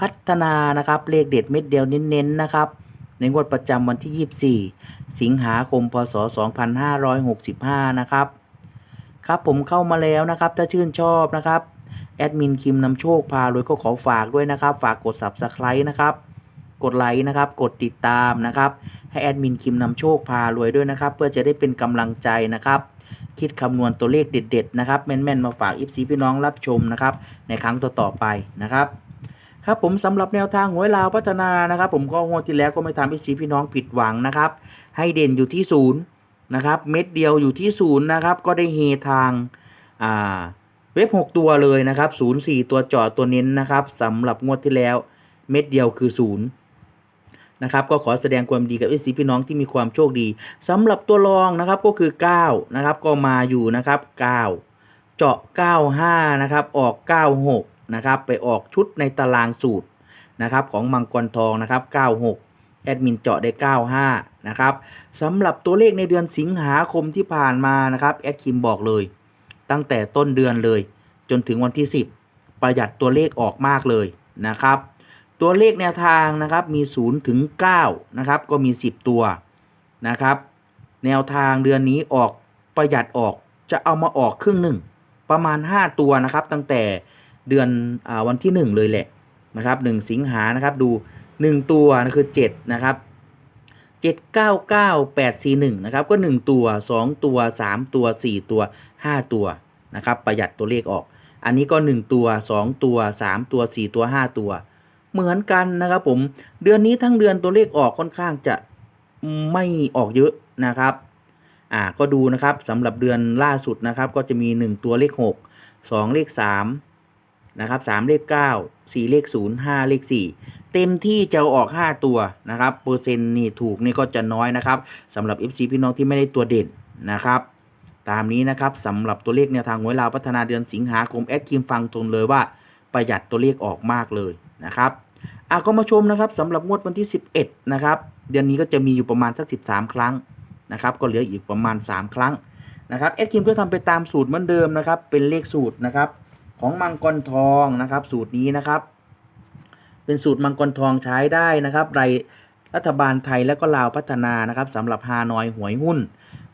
พัฒนานะครับเลขเด็ดเม็ดเดียวเน้นๆนะครับ ในงวดประจำวันที่ 24 สิงหาคม พศ 2565 นะครับครับผมเข้ามาแล้วนะครับ ถ้าชื่นชอบนะครับแอดมินคิมนำโชคพารวยก็ขอฝากด้วยนะครับ ฝากกด Subscribe นะครับกดไลค์นะครับ กดติดตามนะครับ ให้แอดมินคิมนำโชคพารวยด้วยนะครับ เพื่อจะได้เป็นกำลังใจนะครับ คิดคำนวณตัวเลขเด็ด ๆ นะครับแม่นๆมาฝากอิฟซีพี่น้องรับชมนะครับ ในครั้งต่อๆไปนะครับ ครับผมสำหรับแนวทางหวยลาวพัฒนานะครับ ผมก็งวดที่แล้วก็ไม่ทำให้ซีพี่น้องผิดหวังนะครับ ให้เด่นอยู่ที่ศูนย์นะครับ เม็ดเดียวอยู่ที่ศูนย์นะครับ ก็ได้เฮทางอ่าเว็บ 6 ตัวเลยนะครับศูนย์สี่ตัวเจาะตัวเน้นนะครับสำหรับงวดที่แล้วเม็ดเดียวคือศูนย์นะครับก็ขอแสดงความดีกับเอซีพี่น้องที่มีความโชคดีสำหรับตัวรองนะครับก็คือ9นะครับก็มาอยู่นะครับ 9 เจาะ 95 นะครับออก 96 นะครับไปออกชุดในตารางสูตรนะครับของมังกรทองนะครับ 96 แอดมินเจาะได้ 95 นะครับสำหรับตัวเลขในเดือนสิงหาคมที่ผ่านมานะครับแอดคิมบอกเลย ตั้งแต่ต้นเดือนเลย จนถึงวันที่ 10 ประหยัดตัวเลขออกมากเลยนะครับ ตัวเลขแนวทางนะครับมี 0 ถึง 9 นะครับ ก็มี 10 ตัวนะครับ แนวทางเดือนนี้ออกประหยัดออกจะเอามาออกครึ่งหนึ่งประมาณ 5 ตัวนะครับ ตั้งแต่ เดือนอวันที่ 1 เลยแหละนะครับ1สิงหานะครับดู 1 ตัวนะคือ7นะครับ7 9 9 8 4 1นะครับก็ 1 ตัว 2 ตัว 3 ตัว 4 ตัว 5 ตัวนะครับประหยัดตัวเลขออก อันนี้ก็ 1 ตัว 2 ตัว 3 ตัว 4 ตัว 5 ตัว เหมือนกันนะครับผมเดือนนี้ทั้งเดือนตัวเลขออกค่อนข้างจะไม่ออกเยอะนะครับอ่าก็ดูนะครับสำหรับเดือนล่าสุดนะครับก็จะมี 1 ตัวเลข 6 2 เลข 3 นะครับ3เลข9 4เลข0 5เลข4เต็มที่จะออก 5 ตัวนะครับเปอร์เซ็นต์นี่ถูกนี่ก็จะน้อยนะครับสำหรับ FC พี่น้องที่ไม่ได้ตัวเด่นนะครับตามนี้นะครับสำหรับตัวเลขแนวทางหวยลาวพัฒนาเดือนสิงหาคมแอดคิมฟังตรงเลยว่าประหยัดตัวเลขออกมากเลยนะครับอะก็มาชมนะครับสำหรับงวดวันที่ 11นะครับเดือนนี้ก็จะมีอยู่ประมาณสัก 13 ครั้งนะครับก็เหลืออีกประมาณ 3 ครั้งนะครับแอดคิมก็ทำไปตามสูตรเหมือนเดิมนะครับเป็นเลขสูตรนะครับ ของมังกรทองนะครับ สูตรนี้นะครับ เป็นสูตรมังกรทองใช้ได้นะครับรายรัฐบาลไทยและก็ลาวพัฒนานะครับสำหรับฮานอยหวยหุ้น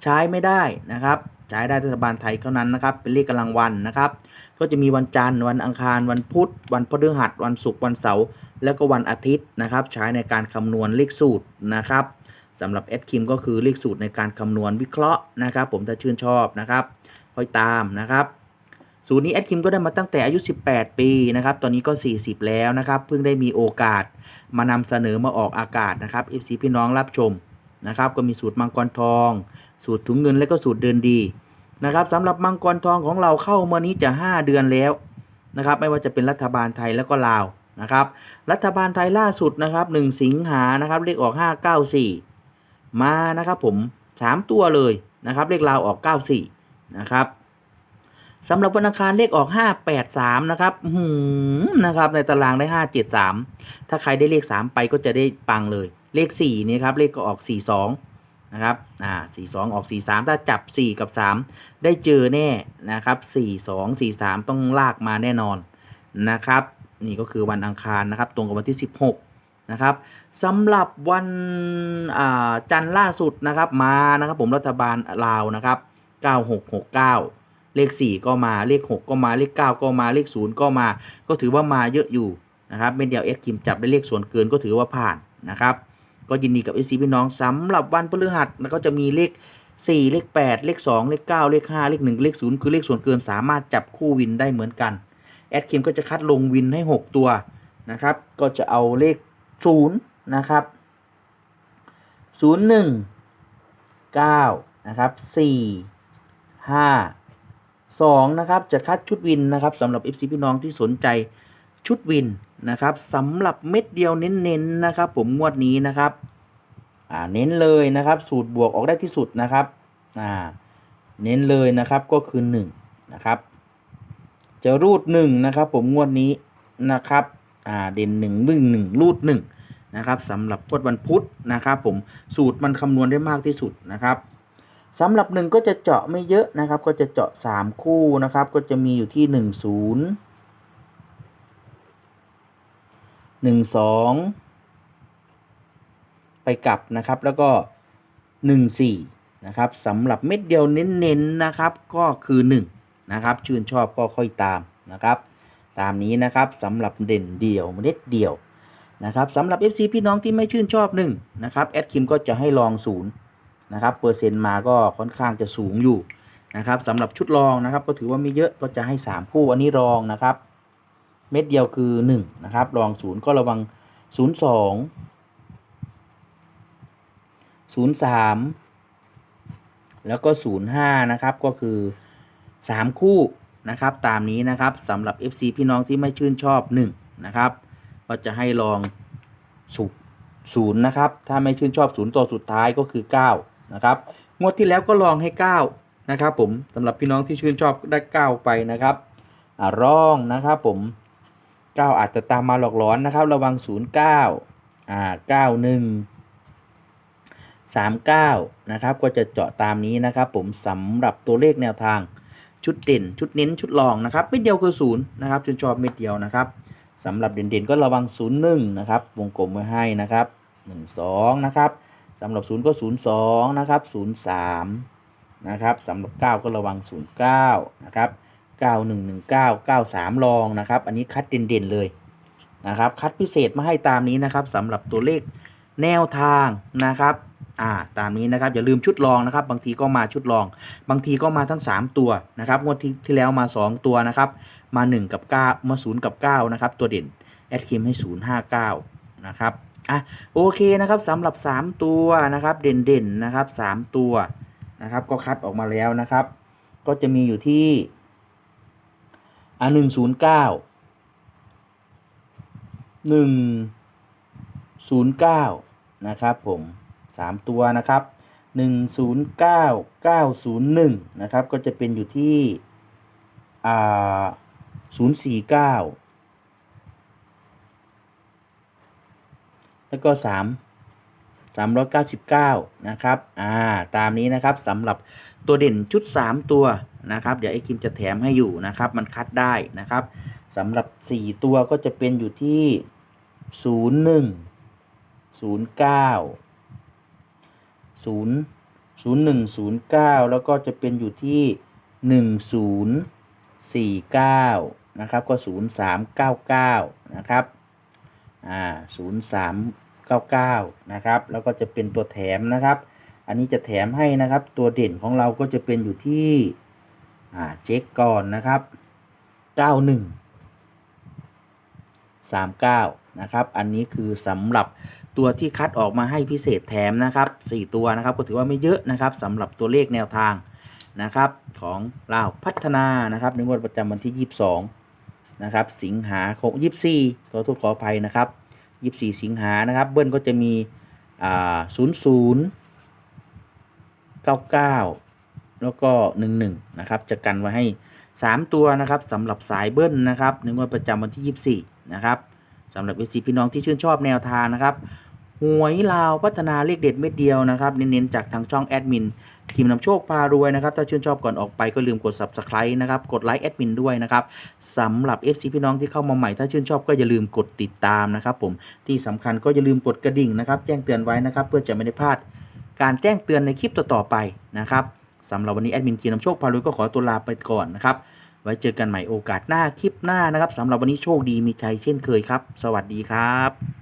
ใช้ไม่ได้นะครับ ใช้ได้รัฐบาลไทยเท่านั้นนะครับ เป็นเลขกำลังวันนะครับ ก็จะมีวันจันทร์วันอังคารวันพุธ วันพฤหัสวันศุกร์วันเสาร์แล้วก็วันอาทิตย์นะครับ ใช้ในการคำนวณเลขสูตรนะครับสำหรับแอดคิมก็คือเลขสูตรในการคำนวณวิเคราะห์นะครับ ผมถ้าชื่นชอบนะครับค่อยตามนะครับ สูตรนี้แอดคิมก็ได้มาตั้งแต่อายุ 18 ปีนะครับ ตอนนี้ก็ 40 แล้วนะครับ เพิ่งได้มีโอกาสมานำเสนอมาออกอากาศนะครับ FC พี่น้องรับชมนะครับ ก็มีสูตรมังกรทอง สูตรถุงเงินและก็สูตรเดินดีนะครับสำหรับมังกรทองของเราเข้ามานี้จะ 5 เดือนแล้วนะครับ ไม่ว่าจะเป็นรัฐบาลไทยแล้วก็ลาวนะครับ รัฐบาลไทยล่าสุดนะครับ 1 สิงหานะครับเลขออก 594 มานะครับผม 3 ตัวเลยนะครับเลขลาวออก 94 นะครับ สำหรับวันอังคารเลขออก 583 นะครับหือนะครับ ในตารางได้ 573 ถ้าใครได้เลข 3 ไปก็จะได้ปังเลย เลข4นี่ครับ เลขก็ออก 42 นะครับ อ่า 42 ออก 43 ถ้าจับ 4 กับ 3 ได้เจอแน่นะครับ 42 43 ต้องลากมาแน่นอนนะครับ นี่ก็คือวันอังคารนะครับ ตรงกับวันที่ 16 นะครับสำหรับวันอ่าจันทร์ล่าสุดนะครับ มานะครับผมรัฐบาลลาวนะครับ 9669 เลข 4 ก็มาเลข 6 ก็มาเลข 9 ก็มาเลข 0 ก็มา ก็ถือว่ามาเยอะอยู่นะครับเม็ดเดียวเอสคิมจับได้เลขส่วนเกินก็ถือว่าผ่านนะครับ ก็ยินดีกับเอซีพี่น้องสำหรับวันพฤหัสแล้วก็จะมีเลข 4 เลข 8 เลข 2 เลข 9 เลข 5 เลข 1 เลข 0 คือเลขส่วนเกินสามารถจับคู่วินได้เหมือนกันแอดคิมก็จะคัดลงวินให้ 6 ตัวนะครับ ก็จะเอาเลข 0 นะครับ 0 1 9 นะครับ 4 5 2นะครับจะคัดชุดวินนะครับสำหรับ FC พี่น้องที่สนใจชุดวินนะครับสำหรับเม็ดเดียวเน้นๆนะครับ ผมงวดนี้นะครับอ่าเน้นเลยนะครับ สูตรบวกออกได้ที่สุดนะครับอ่าเน้นเลยนะครับก็คือ1นะครับจะรูด1นะครับ ผมงวดนี้นะครับอ่าเด่น1วิ่ง1รูด1นะครับสำหรับงวดวันพุธนะครับ ผมสูตรมันคำนวณได้มากที่สุดนะครับ สำหรับหนึ่งก็จะเจาะไม่เยอะนะครับ ก็จะเจาะ 3 คู่นะครับ ก็จะมีอยู่ที่ 1 0หนึ่งสองไปกลับนะครับ แล้วก็หนึ่งสี่นะครับสำหรับเม็ดเดียวเน้นๆนะครับ ก็คือหนึ่งนะครับ ชื่นชอบก็ค่อยตามนะครับ ตามนี้นะครับสำหรับเด่นเดียวเม็ดเดียวนะครับสำหรับ FC พี่น้องที่ไม่ชื่นชอบหนึ่งนะครับแอดคิมก็จะให้ลองศู นะครับเปอร์เซ็นต์มาก็ค่อนข้างจะสูงอยู่นะครับสำหรับชุดรองนะครับ ก็ถือว่าไม่เยอะก็จะให้ 3 คู่อันนี้รองนะครับ เม็ดเดียวคือ 1 นะครับ รองศูนย์ก็ระวัง 0 2 0 3 แล้วก็ 0 5 นะครับ ก็คือ 3 คู่นะครับ ตามนี้นะครับสำหรับ FC พี่น้องที่ไม่ชื่นชอบ 1 นะครับ ก็จะให้ลองสุศูนย์นะครับ ถ้าไม่ชื่นชอบศูนย์ตัวสุดท้ายก็คือ 9 นะครับงวดที่แล้วก็ลองให้9นะครับผมสำหรับพี่น้องที่ชื่นชอบได้ 9 ไปนะครับอ่าร่องนะครับผม 9 อาจจะตามมาหลอกหลอนนะครับ ระวัง 09อ่า91 39 นะครับ ก็จะเจาะตามนี้นะครับ ผมสำหรับตัวเลขแนวทางชุดเด่น ชุดเน้นชุดรองนะครับเม็ดเดียวคือ0นะครับจนชอบเม็ดเดียวนะครับสำหรับเด่นๆก็ระวัง 01 นะครับ วงกลมไว้ให้นะครับ 12 นะครับ สำหรับ 0 ก็ 02 นะครับ 03 นะครับสำหรับ 9 ก็ระวัง 09 นะครับ 9119 93 ลองนะครับ อันนี้คัดเด่นๆเลยนะครับ คัดพิเศษมาให้ตามนี้นะครับสำหรับตัวเลขแนวทางนะครับอ่าตามนี้นะครับอย่าลืมชุดรองนะครับ บางทีก็มาชุดรอง บางทีก็มาทั้ง 3 ตัวนะครับงวดที่ที่แล้วมา 2 ตัวนะครับ มา 1 กับ 9 มา0กับ9นะครับตัวเด่นแอดคิมให้ 059 นะครับ อะโอเคนะครับสำหรับ 3 ตัวนะครับ เด่นๆนะครับ 3 ตัวนะครับ ก็คัดออกมาแล้วนะครับ ก็จะมีอยู่ที่อะหนึ่งศูนย์เก้าหนึ่งศูนย์เก้านะครับผมสามตัวนะครับหนึ่งศูนย์เก้าเก้าศูนย์หนึ่งนะครับ ก็จะเป็นอยู่ที่อ่าศูนย์สี่เก้า แล้วก็สามสามร้อยเก้าสิบเก้านะครับ อ่า ตามนี้นะครับสำหรับตัวเด่นชุด 3 ตัวนะครับ เดี๋ยวไอ้คิมจะแถมให้อยู่นะครับ มันคัดได้นะครับสำหรับ 4 ตัวก็จะเป็นอยู่ที่ 01 09 0 0109 แล้วก็จะเป็นอยู่ที่ 1049 นะครับ ก็ 0399 นะครับ อ่า0399นะครับ แล้วก็จะเป็นตัวแถมนะครับ อันนี้จะแถมให้นะครับ ตัวเด่นของเราก็จะเป็นอยู่ที่อ่าเช็คก่อนนะครับ91 39นะครับ อันนี้คือสำหรับตัวที่คัดออกมาให้พิเศษแถมนะครับ4ตัวนะครับ ก็ถือว่าไม่เยอะนะครับสำหรับตัวเลขแนวทางนะครับของลาวพัฒนานะครับในงวดประจำวันที่ 22 นะครับ สิงหาคม 24ขอโทษขออภัยนะครับ 24สิงหานะครับ เบิ้ลก็จะมีอ่า00 99แล้วก็11นะครับจะกันไว้ให้3ตัวนะครับสำหรับสายเบิ้ลนะครับในงวดประจำวันที่24นะครับสำหรับเอซีพี่น้องที่ชื่นชอบแนวทางนะครับหวยลาวพัฒนาเลขเด็ดเม็ดเดียวนะครับ เน้นๆจากทางช่องแอดมิน ทีมนำโชคพารวยนะครับ ถ้าชื่นชอบก่อนออกไปก็ลืมกด subscribe นะครับ กดไลค์แอดมินด้วยนะครับสำหรับ FC พี่น้องที่เข้ามาใหม่ ถ้าชื่นชอบก็อย่าลืมกดติดตามนะครับผม ที่สำคัญก็อย่าลืมกดกระดิ่งนะครับ แจ้งเตือนไว้นะครับ เพื่อจะไม่ได้พลาด การแจ้งเตือนในคลิปต่อๆไปนะครับสำหรับวันนี้แอดมินทีมนำโชคพารวยก็ขอตัวลาไปก่อนนะครับ ไว้เจอกันใหม่โอกาสหน้าคลิปหน้านะครับสำหรับวันนี้โชคดีมีชัยเช่นเคยครับ สวัสดีครับ